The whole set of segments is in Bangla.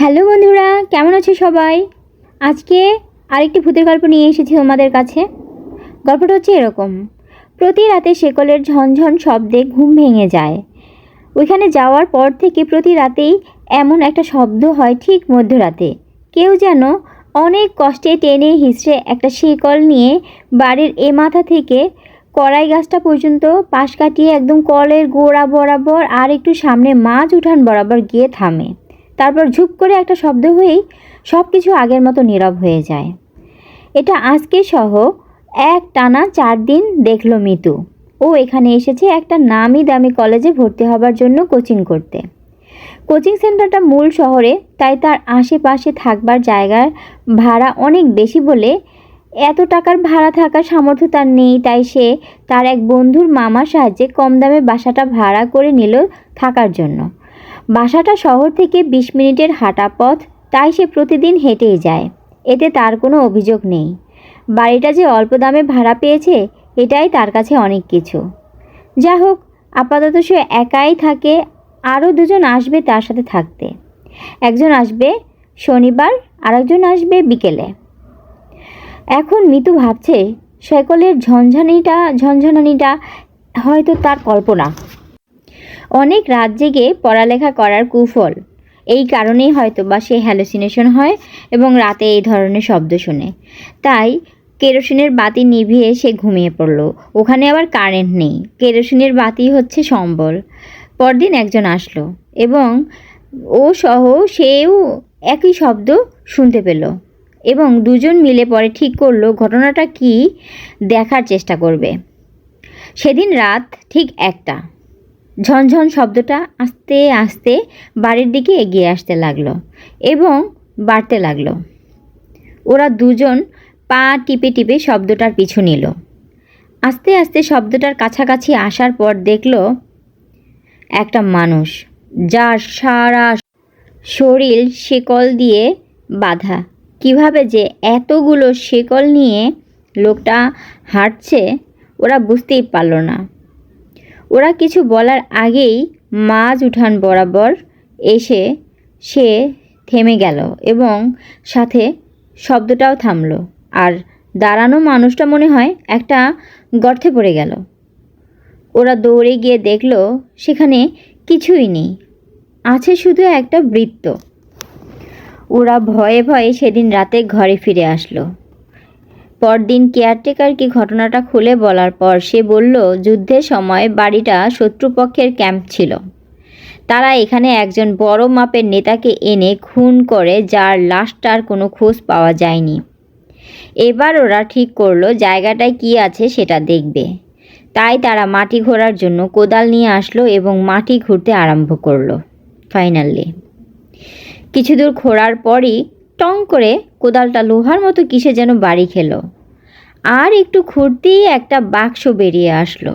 হ্যালো বন্ধুরা, কেমন আছো সবাই? আজকে আরেকটি ভূতের গল্প নিয়ে এসেছি তোমাদের কাছে। গল্পটা হচ্ছে এরকম। প্রতি রাতে শেকলের ঝনঝন শব্দে ঘুম ভেঙে যায়। ওইখানে যাওয়ার পর থেকে প্রতি রাতেই এমন একটা শব্দ হয় ঠিক মধ্যরাতে। কেউ যেন অনেক কষ্টে টেনে হিসড়ে একটা শেকল নিয়ে বাড়ির এ মাথা থেকে কড়াই গাছটা পর্যন্ত পাশ কাটিয়ে একদম কলের গোড়া বরাবর আর একটু সামনে মাছ উঠান বরাবর গিয়ে থামে। তারপর ঝুপ করে একটা শব্দ হয়েই সব কিছু আগের মতো নীরব হয়ে যায়। এটা আজকে সহ এক টানা চার দিন দেখল মিতু। ও এখানে এসেছে একটা নামি দামি কলেজে ভর্তি হবার জন্য কোচিং করতে। কোচিং সেন্টারটা মূল শহরে, তাই তার আশেপাশে থাকবার জায়গার ভাড়া অনেক বেশি বলে এত টাকার ভাড়া থাকার সামর্থ্য তার নেই, তাই সে তার এক বন্ধুর মামার সাহায্যে কম দামে বাসাটা ভাড়া করে নিল থাকার জন্য। বাসাটা শহর থেকে বিশ মিনিটের হাঁটা পথ, তাই সে প্রতিদিন হেঁটেই যায়। এতে তার কোনো অভিযোগ নেই। বাড়িটা যে অল্প দামে ভাড়া পেয়েছে, এটাই তার কাছে অনেক কিছু। যা হোক, আপাতত সে একাই থাকে, আরও দুজন আসবে তার সাথে থাকতে। একজন আসবে শনিবার, আরেকজন আসবে বিকেলে। এখন মিতু ভাবছে, সেকলের ঝনঝানিটা ঝনঝনানিটা হয়তো তার কল্পনা। অনেক রাত জেগে পড়ালেখা করার কুফল। এই কারণেই হয়তো বা সে হ্যালোসিনেশন হয় এবং রাতে এই ধরনের শব্দ শুনে। তাই কেরোসিনের বাতি নিভিয়ে সে ঘুমিয়ে পড়ল। ওখানে আবার কারেন্ট নেই। কেরোসিনের বাতি হচ্ছে সম্বল। পরদিন একজন আসলো এবং ও সহ সেও একই শব্দ শুনতে পেল এবং দুজন মিলে পরে ঠিক করল ঘটনাটা কি দেখার চেষ্টা করবে। সেদিন রাত ঠিক একটা। ঝনঝন শব্দটা আস্তে আস্তে বাড়ির দিকে এগিয়ে আসতে লাগল এবং বাড়তে লাগল। ওরা দুজন পা টিপে টিপে শব্দটার পিছু নিল। আস্তে আস্তে শব্দটার কাছাকাছি আসার পর দেখল একটা মানুষ, যার সারা শরীর শেকল দিয়ে বাঁধা। কীভাবে যে এতগুলো শেকল নিয়ে লোকটা হাঁটছে, ওরা বুঝতেই পারল না। ওরা কিছু বলার আগেই মাঝ উঠান বরাবর এসে সে থেমে গেল এবং সাথে শব্দটাও থামলো। আর দাঁড়ানো মানুষটা মনে হয় একটা গর্তে পড়ে গেল। ওরা দৌড়ে গিয়ে দেখল সেখানে কিছুই নেই, আছে শুধু একটা বৃত্ত। ওরা ভয়ে ভয়ে সেদিন রাতে ঘরে ফিরে আসলো। পরদিন কেয়ারটেকারকে ঘটনাটা খুলে বলার পর সে বলল, যুদ্ধের সময় বাড়িটা শত্রুপক্ষের ক্যাম্প ছিল। তারা এখানে একজন বড় মাপের নেতাকে এনে খুন করে, যার লাশটার কোনো খোঁজ পাওয়া যায়নি। এবার ওরা ঠিক করল জায়গাটায় কি আছে সেটা দেখবে। তাই তারা মাটি ঘোরার জন্য কোদাল নিয়ে আসলো এবং মাটি ঘুরতে আরম্ভ করল, ফাইনালি। কিছু দূর ঘোরার পরই টং করে কোদালটা লোহার মতো কিসে যেন বাড়ি খেলো। আর একটু খুঁড়তেই একটা বাক্স বেরিয়ে আসলো।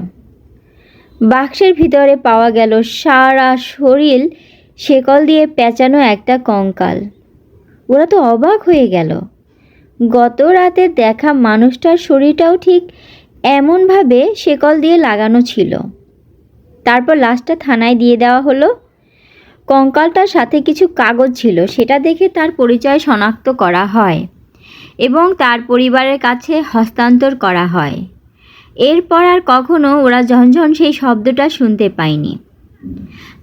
বাক্সের ভিতরে পাওয়া গেল সারা শরীর শেকল দিয়ে পেঁচানো একটা কঙ্কাল। ওরা তো অবাক হয়ে গেল। গত রাতে দেখা মানুষটার শরীরটাও ঠিক এমনভাবে শেকল দিয়ে লাগানো ছিল। তারপর লাশটা থানায় দিয়ে দেওয়া হলো। কঙ্কালটার সাথে কিছু কাগজ ছিল, সেটা দেখে তার পরিচয় শনাক্ত করা হয় এবং তার পরিবারের কাছে হস্তান্তর করা হয়। এরপর আর কখনো ওরা ঝনঝন সেই শব্দটা শুনতে পায়নি।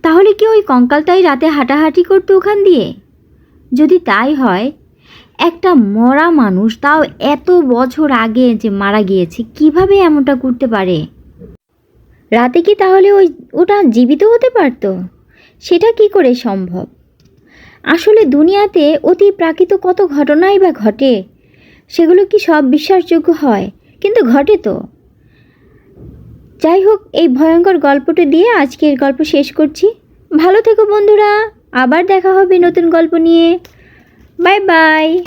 তাহলে কি ওই কঙ্কালটাই রাতে হাঁটাহাঁটি করতো ওখান দিয়ে? যদি তাই হয়, একটা মরা মানুষ তাও এত বছর আগে যে মারা গিয়েছে, কীভাবে এমনটা করতে পারে? রাতে কি তাহলে ওই, ওটা জীবিত হতে পারতো? সেটা কি করে সম্ভব? আসলে দুনিয়াতে অতি প্রাকৃত কত ঘটনাই বা ঘটে? সেগুলো কি সব বিশ্বাসযোগ্য হয়? কিন্তু ঘটে তো। যাই হোক এই ভয়ঙ্কর গল্পটা দিয়ে আজকের গল্প শেষ করছি। ভালো থেকো বন্ধুরা, আবার দেখা হবে নতুন গল্প নিয়ে। Bye bye.